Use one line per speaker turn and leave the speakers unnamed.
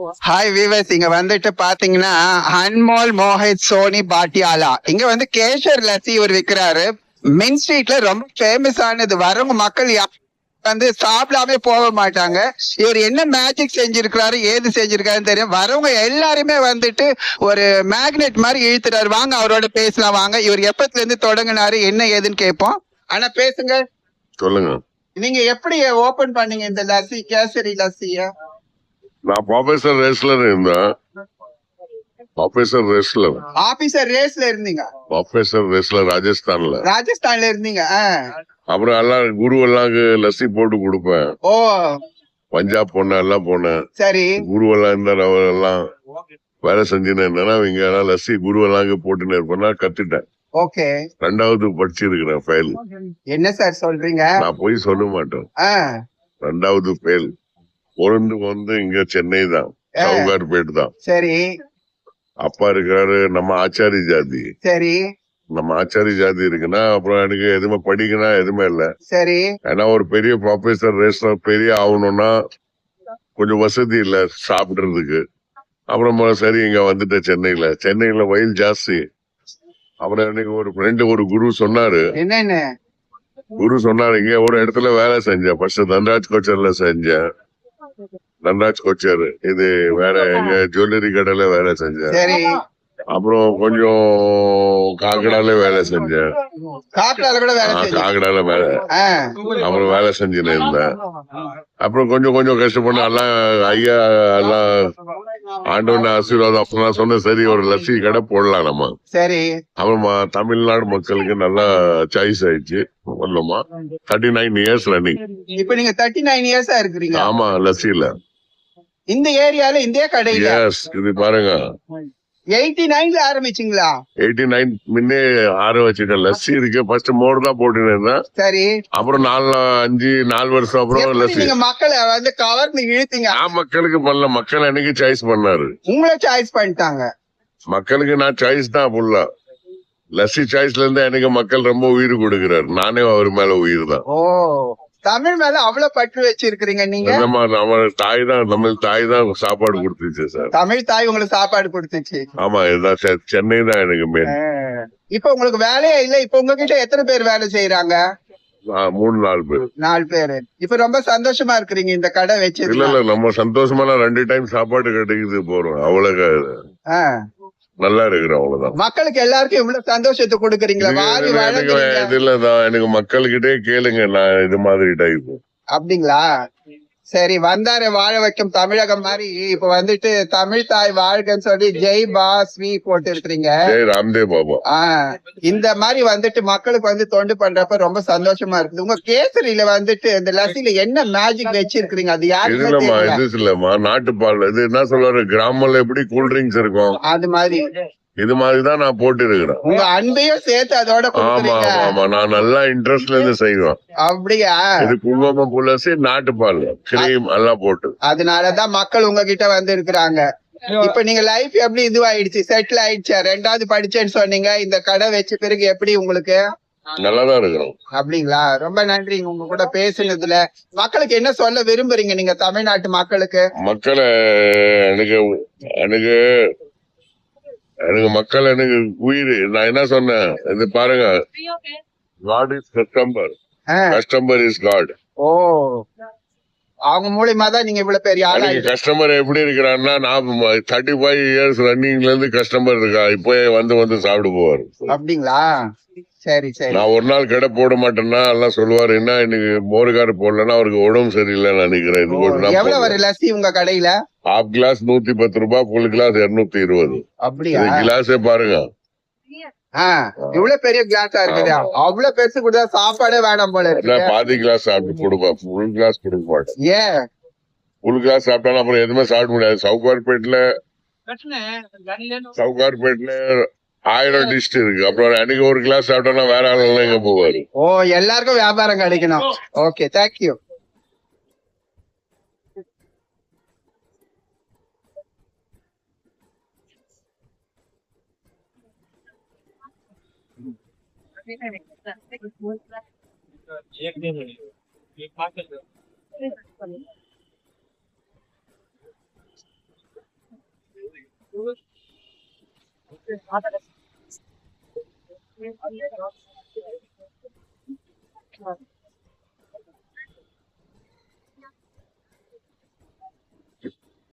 Hi viewers இங்க வந்துட்டு பாத்தீங்கன்னா அன்மோல் மோஹித் சோனி பாட்டியாலா இங்க வந்து கேஷர் லஸ்ஸி இவர் விக்கிறாரு. மெயின் ஸ்ட்ரீட்ல ரொம்ப ஃபேமஸ் ஆனது. வரவங்க மக்கள் வந்து சாப்பிடாம போக மாட்டாங்க. இவர் என்ன மேஜிக் செஞ்சிருக்கிறாரு ஏது செஞ்சிருக்காருன்னு தெரியும். வரவங்க எல்லாருமே வந்துட்டு ஒரு மேக்னெட் மாதிரி இழுத்துறாரு வாங்க அவரோட பேசலாம். வாங்க இவர் எப்பத்துல இருந்து தொடங்கினாரு என்ன ஏதுன்னு கேட்போம். ஆனா பேசுங்க.
சொல்லுங்க.
நீங்க எப்படி ஓபன் பண்ணீங்க இந்த லஸ்ஸி கேசரி லஸ்ஸிய
நான் ப்ரொஃபசர் ரெஸ்லர் இருந்தேன் ப்ரொஃபசர் ரெஸ்லர்
ஆபீசர் ரேஸ்ல இருந்தீங்க?
ப்ரொஃபசர் ரெஸ்லர் ராஜஸ்தான்ல.
ராஜஸ்தான்ல இருந்தீங்க.
அப்புறம் எல்லாம் குரு எல்லாம் லஸ்ஸி போட்டு கொடுப்பேன்.
ஓ.
பஞ்சாப் போனேன் எல்லாம் போனேன்.
சரி.
குரு எல்லாம் இருந்தார் அவர் எல்லாம் வேலை செஞ்சுன்னு இருந்தேன்னா இங்க எல்லாம் லஸ்ஸி குரு எல்லாம் போட்டுன்னு இருப்பேன்னா கத்துட்டேன்.
ஓகே.
ரெண்டாவது படிச்சிருக்கிறேன் ஃபெயில்
என்ன சார் சொல்றீங்க?
நான் போய் சொல்ல மாட்டேன். ரெண்டாவது ஃபெயில் பொருந்து வந்து இங்க சென்னை தான். சவுகார்பேட் தான்.
சரி.
அப்பா இருக்கிறாரு நம்ம ஆச்சாரி ஜாதி.
சரி.
நம்ம ஆச்சாரி ஜாதி இருக்குன்னா அப்புறம் எனக்கு எதுவுமே படிக்கணும் எதுவுமே இல்ல.
சரி.
ஏன்னா ஒரு பெரிய ப்ரொஃபசர் ரெஸ்டர் பெரிய ஆகணும்னா கொஞ்சம் வசதி இல்ல சாப்பிடுறதுக்கு. அப்புறமா சரி இங்க வந்துட்டேன் சென்னையில. சென்னையில வயல் ஜாஸ்தி. அப்புறம் எனக்கு ஒரு ஃப்ரெண்டு ஒரு குரு சொன்னாரு. குரு சொன்னாரு இங்க ஒரு இடத்துல வேலை செஞ்சேன். ஃபர்ஸ்ட் தன்ராஜ் கோச்சர்ல செஞ்சேன். தன்ராஜ் கோச்சர். இது வேற எங்க ஜுவல்லரி கடையில வேலை செஞ்சேன்
சரி.
அப்புறம் கொஞ்சம் காக்கடால வேலை செஞ்சேன்.
காக்கடால கூட வேலை
காக்கடால அப்புறம் வேலை செஞ்சுன்னு இருந்தேன். அப்புறம் கொஞ்சம் கொஞ்சம் கஷ்டப்பட்டு எல்லாம் ஐயா எல்லாம் ஆண்டவன் ஆசீர்வாதம். அப்ப நான் சொன்னேன் சரி ஒரு லஸ்ஸி கடை போடலாம் நம்ம.
சரி.
அப்புறம் தமிழ்நாடு மக்களுக்கு நல்லா சாய்ஸ் ஆயிடுச்சு சொல்லணுமா தேர்ட்டி நைன் இயர்ஸ் ரன்னிங்
இப்ப நீங்க தேர்ட்டி நைன் இயர்ஸா இருக்கிறீங்க.
ஆமா லஸ்ஸில
இந்த ஏரியால இந்த கடையில.
எஸ் இது பாருங்க.
எயிட்டி நைன்ல ஆரம்பிச்சீங்களா?
எயிட்டி நைன் முன்னே ஆறு வச்சுட்டேன். லஸ்ஸி இருக்கு. ஃபர்ஸ்ட் மோர் தான் போட்டுன்னு
சரி.
அப்புறம் நாலு அஞ்சு நாலு வருஷம் அப்புறம் லஸ்ஸி
நீங்க மக்களை வந்து கவர்ந்து இழுத்தீங்க?
நான் மக்களுக்கு பண்ணல மக்கள் எனக்கு சாய்ஸ் பண்ணாரு?
உங்களை சாய்ஸ் பண்ணிட்டாங்க.
மக்களுக்கு நான் சாய்ஸ் தான் ஃபுல்லா லஸ்ஸி சாய்ஸ்ல இருந்து எனக்கு மக்கள் ரொம்ப உயிர் கொடுக்கிறாரு. நானே அவர் மேல உயிர் தான்.
ஓ. தமிழ் மேல அவ்வளவு பற்று வச்சிருக்கிறீங்க நீங்க?
நம்ம தாய் தான் நம்ம தாய் தான் சாப்பாடு கொடுத்துச்சு சார்
தமிழ் தாய் உங்களுக்கு சாப்பாடு கொடுத்துச்சு.
ஆமா இதுதான் சென்னை தான் எனக்கு மெயின்
இப்ப உங்களுக்கு வேலையே இல்ல. இப்ப உங்ககிட்ட எத்தனை பேர் வேலை செய்யறாங்க
மூணு நாலு பேர்.
நாலு பேரு. இப்ப ரொம்ப சந்தோஷமா இருக்கிறீங்க இந்த கடை
இல்ல
வச்சு
இல்ல நம்ம சந்தோஷமா ரெண்டு டைம் சாப்பாடு கிடைக்குது போறோம். அவ்வளவு நல்லா இருக்கிறோம் அவ்வளவுதான்.
மக்களுக்கு எல்லாருக்கும் இவ்வளவு சந்தோஷத்தை கொடுக்குறீங்களா?
எனக்கு இதுல தான் எனக்கு மக்கள்கிட்டே கேளுங்க நான் இது மாதிரி டைப்
அப்படிங்களா? சரி வந்தாரு வாழ வைக்கும் தமிழகம் மாதிரி. இப்ப வந்துட்டு தமிழ் தாய் வாழ்கன்னு சொல்லி ஜெய் பாஸ் வி போட்டு இருக்கிறீங்க
ராம்தேவ் பாபா.
ஆஹ் இந்த மாதிரி வந்துட்டு மக்களுக்கு வந்து தொண்டு பண்றப்ப ரொம்ப சந்தோஷமா இருக்குது. உங்க கேசரியில வந்துட்டு இந்த லஸ்ஸில என்ன மேஜிக் வச்சிருக்கீங்க அது யாருக்குமே
இல்லம்மா இது இல்லம்மா நாட்டுப்பால். இது என்ன சொல்றாரு கிராமம்ல எப்படி கூல் ட்ரிங்க்ஸ் இருக்கும்?
அது மாதிரி.
இது மாதிரிதான் நான் போட்டு இருக்கிறேன்
உங்க அன்பையும் சேர்த்து அதோட
ஆமா ஆமா ஆமா. நான் நல்லா இன்ட்ரெஸ்ட்ல இருந்து செய்வேன்.
அப்படியா?
இது குங்குமம் புலசி நாட்டுப்பால் கிரீம் எல்லாம் போட்டு.
அதனாலதான் மக்கள் உங்ககிட்ட வந்து இருக்கிறாங்க இப்ப நீங்க லைஃப் எப்படி இதுவாயிடுச்சு? செட்டில் ஆயிடுச்சா? ரெண்டாவது படிச்சேன்னு சொன்னீங்க. இந்த கடை வச்ச பிறகு எப்படி உங்களுக்கு?
நல்லாதான் இருக்கிறோம்.
அப்படிங்களா? ரொம்ப நன்றிங்க உங்க கூட பேசுனதுல. மக்களுக்கு என்ன சொல்ல விரும்புறீங்க நீங்க? தமிழ்நாட்டு மக்களுக்கு.
மக்களை எனக்கு எனக்கு எனக்கு மக்கள் எனக்கு உயிர். நான் என்ன சொன்னேன்? இது பாருங்க. காட் இஸ் கஸ்டம்பர்
ஆ,
கஸ்டமர் இஸ் காட்
ஓ. அவங்க மூலியமா தான் நீங்க இவ்வளவு பெரிய ஆளா
கஸ்டமர் எப்படி இருக்கிறான்னா நான் தேர்ட்டி ஃபைவ் இயர்ஸ் ரன்னிங்ல இருந்து கஸ்டமர் இருக்கா? இப்போ வந்து வந்து சாப்பிட்டு போவாரு.
அப்படிங்களா? சரி சரி.
நான் ஒரு நாள் கடை போட மாட்டேன்னா எல்லாம் சொல்லுவாரு என்ன இன்னைக்கு மோருக்காரு போடலன்னா அவருக்கு உடம்பு சரியில்லைன்னு நினைக்கிறேன். இது கொஞ்சம்
எவ்வளவு ஒரு லஸ்ஸி உங்க கடையில?
ஹாஃப் கிளாஸ் நூத்தி பத்து ரூபாய் ஃபுல் கிளாஸ் இருநூத்தி இருபது.
அப்படியா?
கிளாஸே பாருங்க.
ஆ, இவ்வளவு பெரிய கிளாஸா இருக்குது. அவ்வளவு பெருசு கொடுத்தா சாப்பாடே வேணாம் போல
இல்ல
இருக்கு
பாதி கிளாஸ் சாப்பிட்டு கொடுப்பேன் ஃபுல் கிளாஸ் கொடுக்க மாட்டேன்.
ஏன்?
ஃபுல் கிளாஸ் சாப்பிட்டாலும் அப்புறம் எதுவுமே சாப்பிட முடியாது. சவுகார்பேட்ல சவுகார்பேட்ல ஆயிரம் டிஷ் இருக்கு அப்புறம் அன்னைக்கு ஒரு கிளாஸ் சாப்பிட்டோம்னா வேற ஆளுங்க எங்க போவாரு
ஓ எல்லாருக்கும் வியாபாரம் கிடைக்கணும் ஓகே தேங்க்யூ
एक दिन एक पास 好願いし。